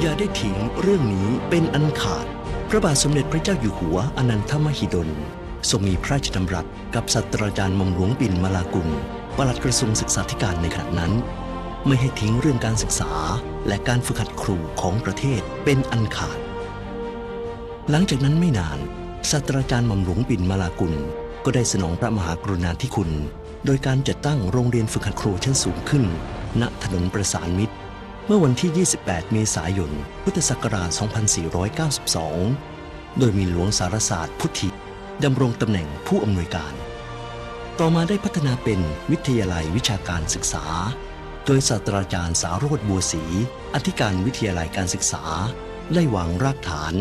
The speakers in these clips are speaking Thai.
อย่าได้ทิ้งเรื่องนี้เป็นอันขาด พระบาทสมเด็จพระเจ้าอยู่หัวอนันทมหิดล ทรงมีพระราชดำรัสกับศาสตราจารย์มอมหลวงปิ่นมาลากุลปลัดกระทรวงศึกษาธิการในขณะนั้น ไม่ให้ทิ้งเรื่องการศึกษาและการฝึกหัดครูของประเทศเป็นอันขาด หลังจากนั้นไม่นานศาสตราจารย์มอมหลวงปิ่นมาลากุล ก็ได้สนองพระมหากรุณาธิคุณ โดยการจัดตั้งโรงเรียนฝึกหัดครูชั้นสูงขึ้น ณถนนประสานมิตร เมื่อวันที่ 28 เมษายน พุทธศักราช 2492 โดยมีหลวงสารศาสตร์พุทธิดำรงตำแหน่งผู้อำนวยการ ต่อมาได้พัฒนาเป็นวิทยาลัยวิชาการศึกษา โดยศาสตราจารย์สารดบัวศรีอธิการวิทยาลัยการศึกษา ได้วางรากฐาน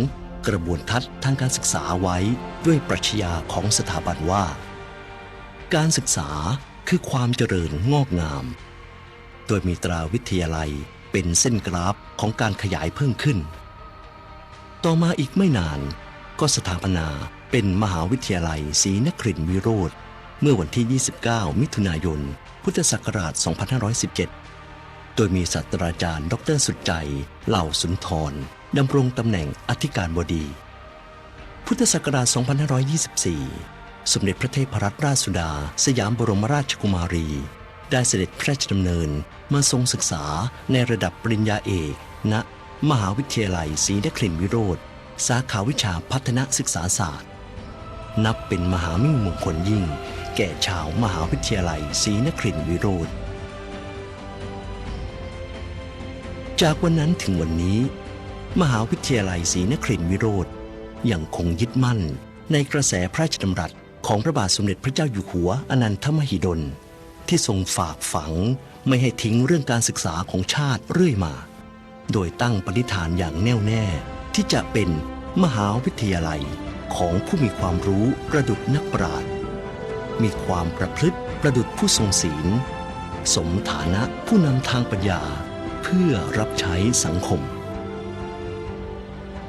กระบวนทัศน์ทางการศึกษาไว้ด้วยปรัชญาของสถาบันว่า การศึกษาคือความเจริญงอกงาม โดยมีตราวิทยาลัย เป็นเส้นกราฟของการขยายเพิ่มขึ้น ต่อมาอีกไม่นานก็สถาปนาเป็นมหาวิทยาลัยศรีนครินทรวิโรธเมื่อวันที่ 29 มิถุนายน พุทธศักราช 2517 โดยมีศาสตราจารย์ ดรสุดใจ เหล่าสุนทรดำรงตำแหน่งอธิการบดี พุทธศักราช 2524 สมเด็จพระเทพรัตนราชสุดา สยามบรมราชกุมารี ได้เสด็จพระราชดำเนินมาทรงศึกษาในระดับปริญญาเอกณมหาวิทยาลัยศรีนครินทรวิโรธสาขาวิชาพัฒนศึกษาศาสตร์ นับเป็นมหามิ่งมงคลยิ่ง แก่ชาวมหาวิทยาลัยศรีนครินทรวิโรธจากวันนั้นถึงวันนี้ มหาวิทยาลัยศรีนครินทรวิโรธยังคงยึดมั่นในกระแสพระราชดำรัสของพระบาทสมเด็จพระเจ้าอยู่หัวอนันทมหิดล ที่ทรงฝากฝังไม่ให้ทิ้งเรื่องการศึกษาของชาติเรื่อยมา โดยตั้งปณิธานอย่างแน่วแน่ ที่จะเป็นมหาวิทยาลัยของผู้มีความรู้ประดุจนักปราชญ์มีความประพฤติประดุจผู้ทรงศีล สมฐานะผู้นำทางปัญญาเพื่อรับใช้สังคม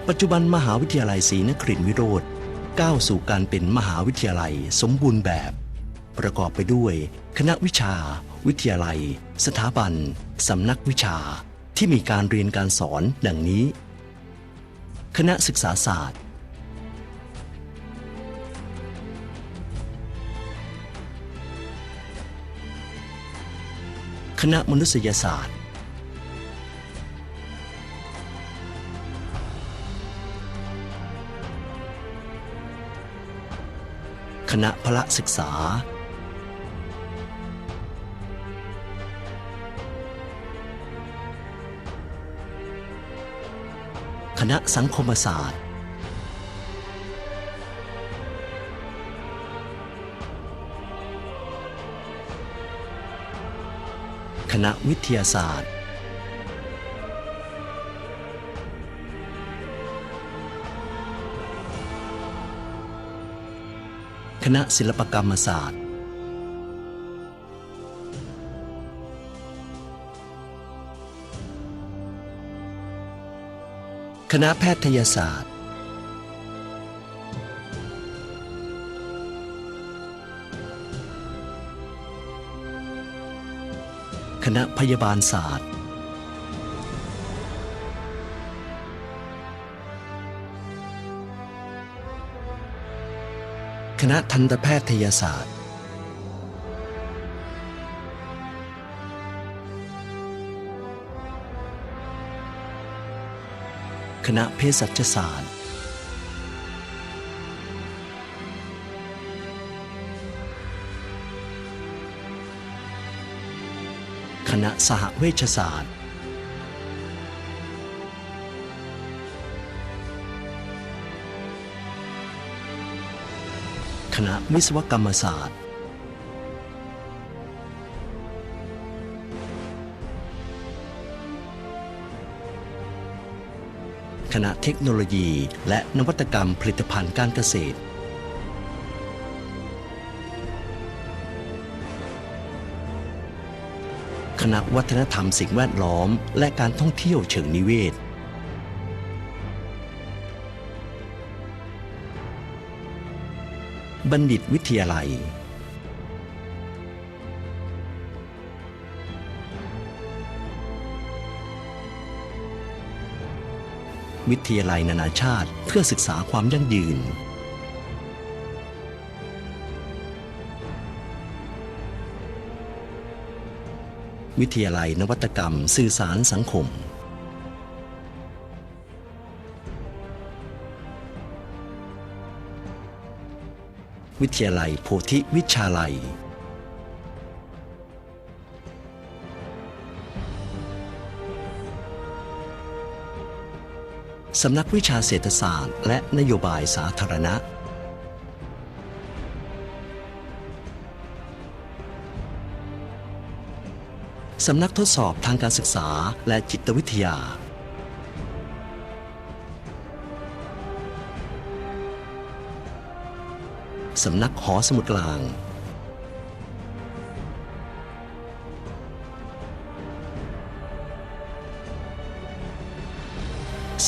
ปัจจุบันมหาวิทยาลัยศรีนครินทรวิโรธก้าวสู่การเป็นมหาวิทยาลัยสมบูรณ์แบบ ประกอบไปด้วย คณะวิชา วิทยาลัย สถาบัน สำนักวิชา ที่มีการเรียนการสอนดังนี้ คณะศึกษาศาสตร์ คณะมนุษยศาสตร์คณะพละศึกษา ณะสังคมศาสตร์ คณะวิทยาศาสตร์ คณะศิลปกรรมศาสตร์ คณะแพทยศาสตร์ คณะพยาบาลศาสตร์ คณะทันตแพทยศาสตร์ คณะเภสัชศาสตร์ คณะสหเวชศาสตร์ คณะวิศวกรรมศาสตร์ ณะเทคโนโลยี และนวัตกรรมผลิตภัณฑ์การเกษตร คณะวัฒนธรรมสิ่งแวดล้อม และการท่องเที่ยวเชิงนิเวศบัณฑิตวิทยาลัย วิทยาลัยนานาชาติ เพื่อศึกษาความยั่งยืน วิทยาลัยนวัตกรรม สื่อสารสังคม วิทยาลัยโพธิวิชาลัย สำนักวิชาเศรษฐศาสตร์ และนโยบายสาธารณะ สำนักทดสอบทางการศึกษาและจิตวิทยา สำนักหอสมุดกลาง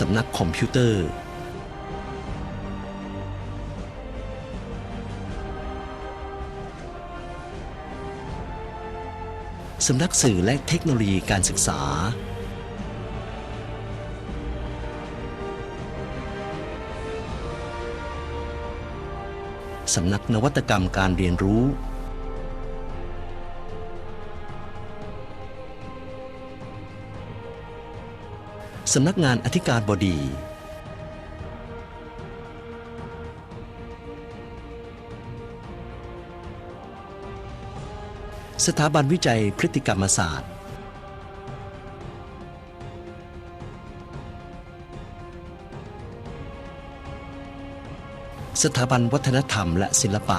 สำนักคอมพิวเตอร์ สำนักสื่อและเทคโนโลยีการศึกษา สำนักนวัตกรรมการเรียนรู้ สำนักงานอธิการบดี สถาบันวิจัยพฤติกรรมศาสตร์ สถาบันวัฒนธรรมและศิลปะ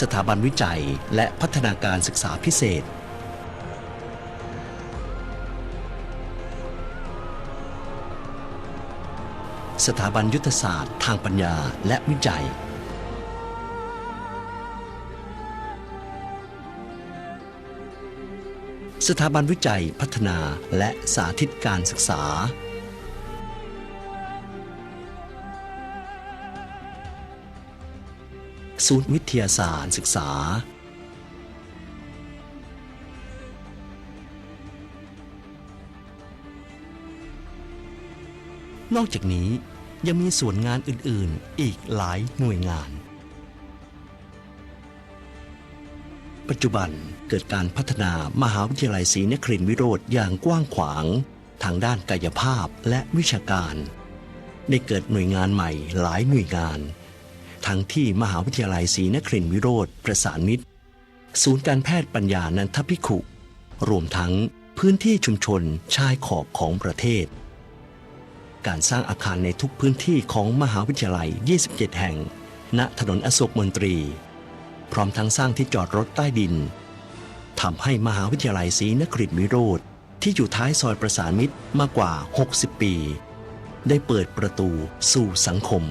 สถาบันวิจัย และพัฒนาการศึกษาพิเศษ สถาบันยุทธศาสตร์ ทางปัญญาและวิจัย สถาบันวิจัยพัฒนาและสาธิตการศึกษา ศูนย์วิทยาศาสตร์ศึกษา นอกจากนี้ยังมีส่วนงานอื่นๆ อีกหลายหน่วยงาน ปัจจุบันเกิดการพัฒนามหาวิทยาลัยศรีนครินทรวิโรธอย่างกว้างขวางทางด้านกายภาพและวิชาการ ได้เกิดหน่วยงานใหม่หลายหน่วยงาน ทั้งที่มหาวิทยาลัยศรีนครินทรวิโรธประสานมิตร ศูนย์การแพทย์ปัญญานันทพิขุ รวมทั้งพื้นที่ชุมชนชายขอบของประเทศ การสร้างอาคารในทุกพื้นที่ของมหาวิทยาลัย 27 แห่ง ณถนนอโศกมนตรี พร้อมทั้งสร้างที่จอดรถใต้ดินทำให้มหาวิทยาลัยศรีนครินทรวิโรธที่อยู่ท้ายซอยประสานมิตรมากกว่า 60 ปี ได้เปิดประตูสู่สังคม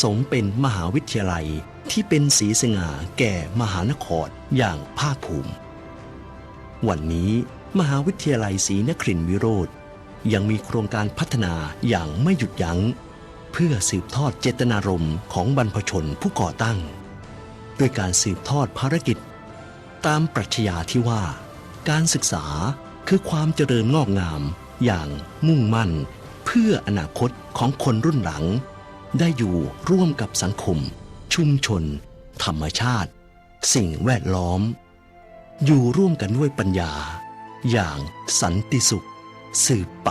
สมเป็นมหาวิทยาลัยที่เป็นสีสง่าแก่มหานครอย่างภาคภูมิ วันนี้มหาวิทยาลัยศรีนครินทรวิโรธยังมีโครงการพัฒนาอย่างไม่หยุดยัง้ง เพื่อสืบทอดเจตนารมณ์ของบรรพชนผู้ก่อตั้ง ด้วยการสืบทอดภารกิจ ตามปรัชญาที่ว่า การศึกษาคือความเจริญงอกงามอย่างมุ่งมั่น เพื่ออนาคตของคนรุ่นหลัง ได้อยู่ร่วมกับสังคม ชุมชน ธรรมชาติ สิ่งแวดล้อม อยู่ร่วมกันด้วยปัญญา อย่างสันติสุข สืบไป